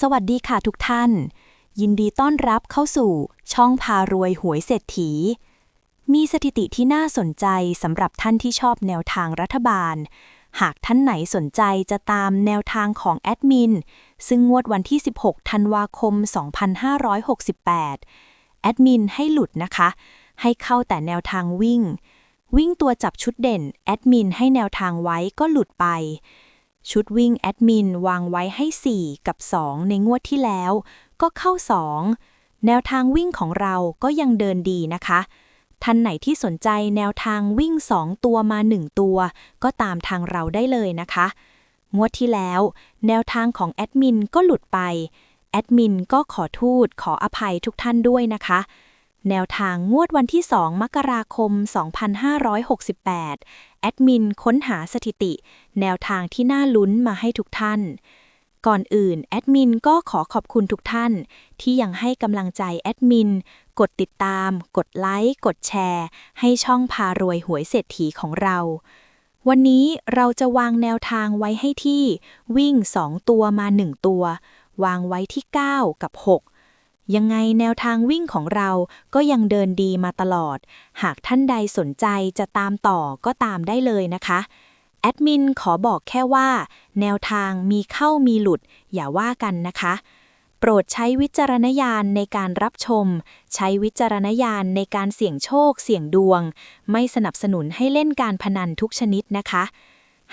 สวัสดีค่ะทุกท่าน ยินดีต้อนรับเข้าสู่ช่องพารวยหวยเศรษฐี มีสถิติที่น่าสนใจสำหรับท่านที่ชอบแนวทางรัฐบาล หากท่านไหนสนใจจะตามแนวทางของแอดมิน ซึ่งงวดวันที่ 16 ธันวาคม 2568 แอดมินให้หลุดนะคะ ให้เข้าแต่แนวทางวิ่ง วิ่งตัวจับชุดเด่น แอดมินให้แนวทางไว้ก็หลุดไป ชุดวิ่งแอดมินวางไว้ให้ 4 กับ 2 ในงวดที่แล้ว ก็เข้า 2 แนวทางวิ่งของเราก็ยังเดินดีนะคะ ท่านไหนที่สนใจแนวทางวิ่ง 2 ตัวมา 1 ตัว ก็ตามทางเราได้เลยนะคะ งวดที่แล้ว แนวทางของแอดมินก็หลุดไป แอดมินก็ขอทูตขออภัยทุกท่านด้วยนะคะ แนวทางงวดวันที่ 2 มกราคม 2568 แอดมินค้นหาสถิติ แนวทางที่น่าลุ้นมาให้ทุกท่าน ก่อนอื่น แอดมินก็ขอขอบคุณทุกท่าน ที่ยังให้กำลังใจแอดมิน กดติดตาม กดไลค์ กดแชร์ ให้ช่องพารวยหวยเศรษฐีของเรา วันนี้เราจะวางแนวทางไว้ให้ที่ วิ่ง 2 ตัวมา 1 ตัว วางไว้ที่ 9 กับ 6 ยังไงแนวทางวิ่งของเราก็ยังเดินดีมาตลอด หากท่านใดสนใจจะตามต่อก็ตามได้เลยนะคะ แอดมินขอบอกแค่ว่า แนวทางมีเข้ามีหลุด อย่าว่ากันนะคะ โปรดใช้วิจารณญาณในการรับชม ใช้วิจารณญาณในการเสี่ยงโชคเสี่ยงดวง ไม่สนับสนุนให้เล่นการพนันทุกชนิดนะคะ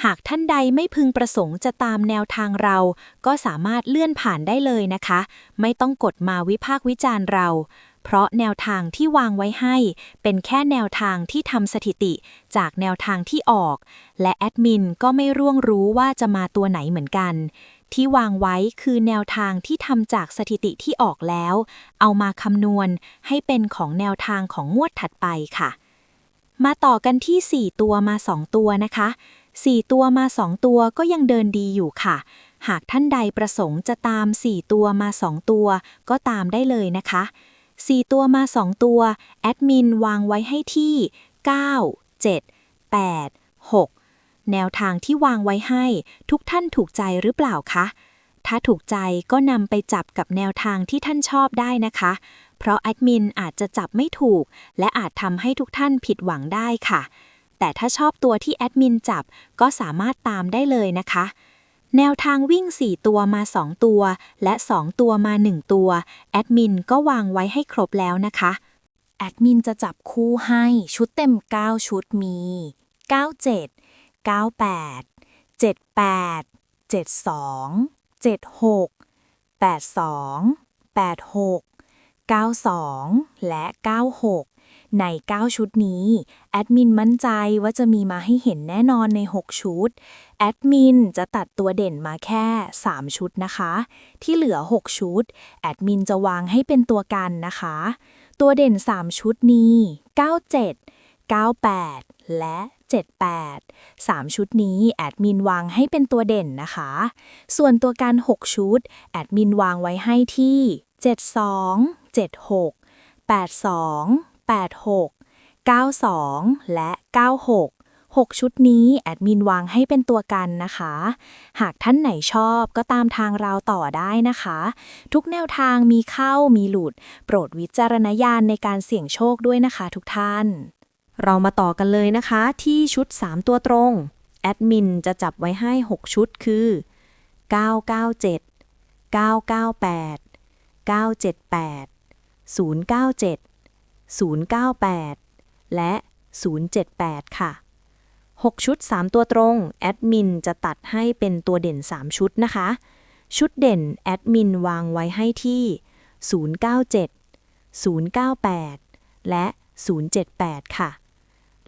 หากท่านใดไม่พึงประสงค์จะตามแนวทางเรา ก็สามารถเลื่อนผ่านได้เลยนะคะ ไม่ต้องกดมาวิพากษ์วิจารณ์เรา เพราะแนวทางที่วางไว้ให้ เป็นแค่แนวทางที่ทำสถิติจากแนวทางที่ออก และแอดมินก็ไม่ร่วงรู้ว่าจะมาตัวไหนเหมือนกัน ที่วางไว้คือแนวทางที่ทำจากสถิติที่ออกแล้ว เอามาคำนวณให้เป็นของแนวทางของงวดถัดไปค่ะ มาต่อกันที่ 4 ตัวมา 2 ตัวนะคะ 4 ตัวมา 2 ตัวก็ยังเดินดีอยู่ค่ะ หากท่านใดประสงค์จะตาม 4 ตัวมา 2 ตัว ก็ตามได้เลยนะคะ 4 ตัวมา 2 ตัว แอดมินวางไว้ให้ที่ 9 7 8 6 แนวทางที่วางไว้ให้ ทุกท่านถูกใจหรือเปล่าคะ ถ้าถูกใจก็นำไปจับกับแนวทางที่ท่านชอบได้นะคะ เพราะแอดมินอาจจะจับไม่ถูก และอาจทำให้ทุกท่านผิดหวังได้ค่ะ แต่ถ้าชอบตัวที่แอดมินจับก็สามารถตามได้เลยนะคะ แนวทางวิ่ง 4 ตัวมา 2 ตัว และ 2 ตัวมา 1 ตัว แอดมินก็วางไว้ให้ครบแล้วนะคะ แอดมินจะจับคู่ให้ชุดเต็ม 9 ชุดมี 97 98 78 72 76 82 86 92 และ 96 ใน 9 ชุดนี้ แอดมินมั่นใจว่าจะมีมาให้เห็นแน่นอนใน 6 ชุด แอดมินจะตัดตัวเด่นมาแค่ 3 ชุดนะคะ ที่เหลือ 6 ชุด แอดมินจะวางให้เป็นตัวกันนะคะ ตัวเด่น 3 ชุดนี้ 97 98 และ 78 3 ชุดนี้แอดมินวางให้เป็นตัวเด่นนะคะ ส่วนตัวการ 6 ชุด แอดมินวางไว้ให้ที่ 72 76 82 86 92 และ 96 6 ชุดนี้แอดมินวางให้เป็นตัวกันนะคะ หากท่านไหนชอบก็ตามทางเราต่อได้นะคะ ทุกแนวทางมีเข้ามีหลุด โปรดวิจารณญาณในการเสี่ยงโชคด้วยนะคะทุกท่าน เรามาต่อกันเลยนะคะ ที่ชุด 3 ตัวตรง แอดมินจะจับไว้ให้ 6 ชุดคือ 997 998 978 097 098 และ 078 ค่ะ 6 ชุด 3 ตัวตรง แอดมินจะตัดให้เป็นตัวเด่น 3 ชุดนะคะ ชุดเด่น แอดมินวางไว้ให้ที่ 097 098 และ 078 ค่ะ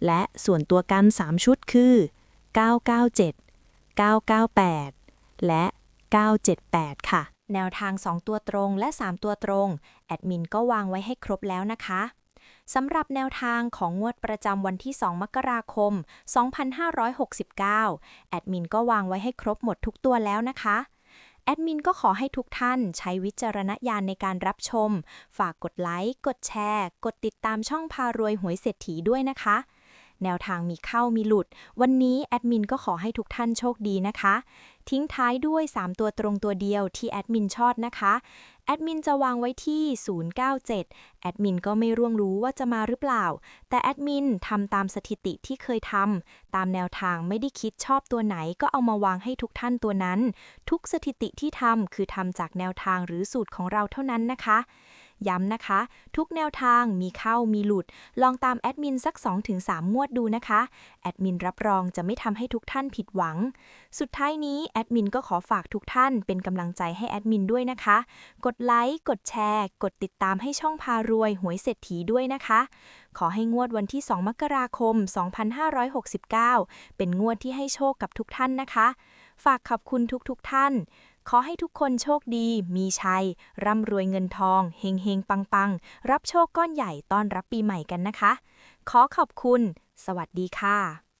และส่วนตัวกัน 3 ชุดคือ 997 998 และ 978 ค่ะ แนวทาง 2 ตัวตรงและ 3 ตัวตรง แอดมินก็วางไว้ให้ครบแล้วนะคะ สำหรับแนวทางของงวดประจำวันที่ 2 มกราคม 2569 แอดมินก็วางไว้ให้ครบหมดทุกตัวแล้วนะคะแอดมินก็ขอให้ทุกท่านใช้วิจารณญาณในการรับชม ฝากกดไลค์ กดแชร์ กดติดตามช่องพารวยหวยเศรษฐีด้วยนะคะ แนวทางมีเข้ามีหลุด วันนี้แอดมินก็ขอให้ทุกท่านโชคดีนะคะ ทิ้งท้ายด้วย 3 ตัวตรงตัวเดียวที่แอดมินชอบนะคะแอดมินจะวางไว้ที่ 097 แอดมินก็ไม่ร่วงรู้ว่าจะมาหรือเปล่า แต่แอดมินทำตามสถิติที่เคยทำ ตามแนวทางไม่ได้คิดชอบตัวไหนก็เอามาวางให้ทุกท่านตัวนั้น ทุกสถิติที่ทำคือทำจากแนวทางหรือสูตรของเราเท่านั้นนะคะ ย้ำนะคะ ทุกแนวทางมีเข้ามีหลุด ลองตามแอดมินสัก 2-3 งวดดูนะคะ แอดมินรับรองจะไม่ทำให้ทุกท่านผิดหวัง สุดท้ายนี้แอดมินก็ขอฝากทุกท่านเป็นกำลังใจให้แอดมินด้วยนะคะ กดไลค์ กดแชร์ กดติดตามให้ช่องพารวยหวยเศรษฐีด้วยนะคะ ขอให้งวดวันที่ 2 มกราคม 2569 เป็นงวดที่ให้โชคกับทุกท่านนะคะ ฝากขอบคุณทุกๆทท่าน ขอให้ทุกคนโชคดี มีชัย ร่ำรวยเงินทอง เฮงเฮงปังปังรับโชคก้อนใหญ่ต้อนรับปีใหม่กันนะคะ ขอขอบคุณ สวัสดีค่ะ